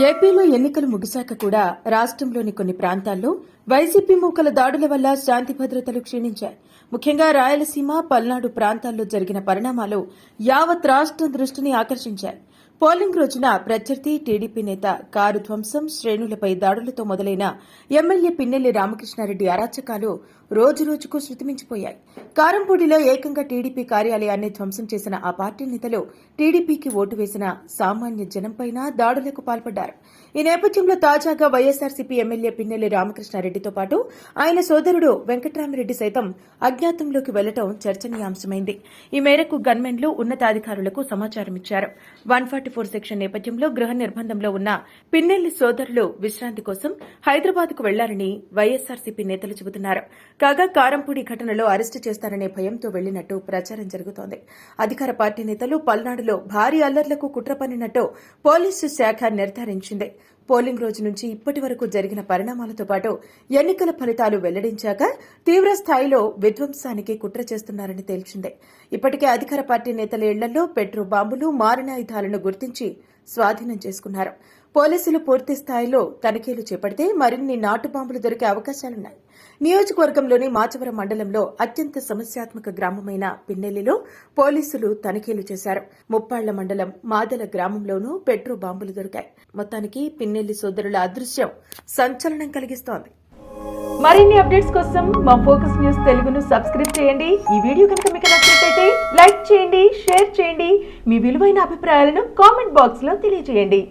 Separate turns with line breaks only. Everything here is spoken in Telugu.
ఏపీలో ఎన్నికలు ముగిశాక కూడా రాష్ట్రంలోని కొన్ని ప్రాంతాల్లో వైసీపీ మూకల దాడుల వల్ల శాంతి భద్రతలు క్షీణించాయి. ముఖ్యంగా రాయలసీమ పల్నాడు ప్రాంతాల్లో జరిగిన పరిణామాలు యావత్ రాష్ట్రం దృష్టిని ఆకర్షించాయి. పోలింగ్ రోజున ప్రత్యర్థి టీడీపీ నేత కారు ధ్వంసం శ్రేణులపై దాడులతో మొదలైన ఎమ్మెల్యే పిన్నెల్లి రామకృష్ణారెడ్డి అరాచకాలు రోజురోజుకు శృతిమించిపోయాయి. కారంపూడిలో ఏకంగా టీడీపీ కార్యాలయాన్ని ధ్వంసం చేసిన ఆ పార్టీ నేతలు టీడీపీకి ఓటు వేసిన సామాన్య జనంపైన దాడులకు పాల్పడ్డారు. ఈ నేపథ్యంలో తాజాగా వైఎస్సార్సీపీ ఎమ్మెల్యే పిన్నెల్లి రామకృష్ణారెడ్డితో పాటు ఆయన సోదరుడు వెంకట్రామిరెడ్డి సైతం అజ్ఞాతంలోకి వెళ్ళడం చర్చనీయాంశమైంది. ఈ మేరకు గన్మెన్లు ఉన్నతాధికారులకు సమాచారం ఇచ్చారు వన్ ఫార్టీ ఫోర్ సెక్షన్ నేపథ్యంలో గృహ నిర్బంధంలో ఉన్న పిన్నెల్లి సోదరులు విశ్రాంతి కోసం హైదరాబాద్కు వెళ్ళారని వైఎస్సార్సీపీ నేతలు చెబుతున్నారు. కాగా కారంపూడి ఘటనలో అరెస్టు చేస్తారనే భయంతో వెళ్ళినట్టు ప్రచారం జరుగుతోంది. అధికార పార్టీ నేతలు పల్నాడులో భారీ అల్లర్లకు కుట్ర పన్నినట్టు పోలీసు శాఖ నిర్ధారించింది. పోలింగ్ రోజు నుంచి ఇప్పటి వరకు జరిగిన పరిణామాలతో పాటు ఎన్నికల ఫలితాలు వెల్లడించాక తీవ్ర స్థాయిలో విధ్వంసానికి కుట్ర చేస్తున్నారని తేల్చింది. ఇప్పటికే అధికార పార్టీ నేతల ఇళ్ళలో పెట్రో బాంబులు మారణాయుధాలను గుర్తించి స్వాధీనం చేసుకున్నారు. పోలీసులు పూర్తి స్థాయిలో తనిఖీలు చేపడితే మరిన్ని నాటు బాంబులు దొరికే అవకాశాలున్నాయి. నియోజకవర్గంలోని మాచవరం మండలంలో అత్యంత సమస్యాత్మక గ్రామమైన పిన్నెల్లిలో పోలీసులు తనిఖీలు చేశారు. ముప్పాళ్ళ మండలం మాదల గ్రామంలోనూ పెట్రో బాంబులు దొరికాయి. మొత్తానికి పిన్నెల్లి సోదరుల అదృశ్యం సంచలనం కలిగిస్తోంది. మరిన్ని అప్డేట్స్ కోసం మా ఫోకస్ న్యూస్ తెలుగును సబ్స్క్రైబ్ చేయండి. ఈ వీడియో కనుక మీకు నచ్చినట్లయితే లైక్ చేయండి షేర్ చేయండి. మీ విలువైన అభిప్రాయాలను కామెంట్ బాక్స్లో తెలియజేయండి.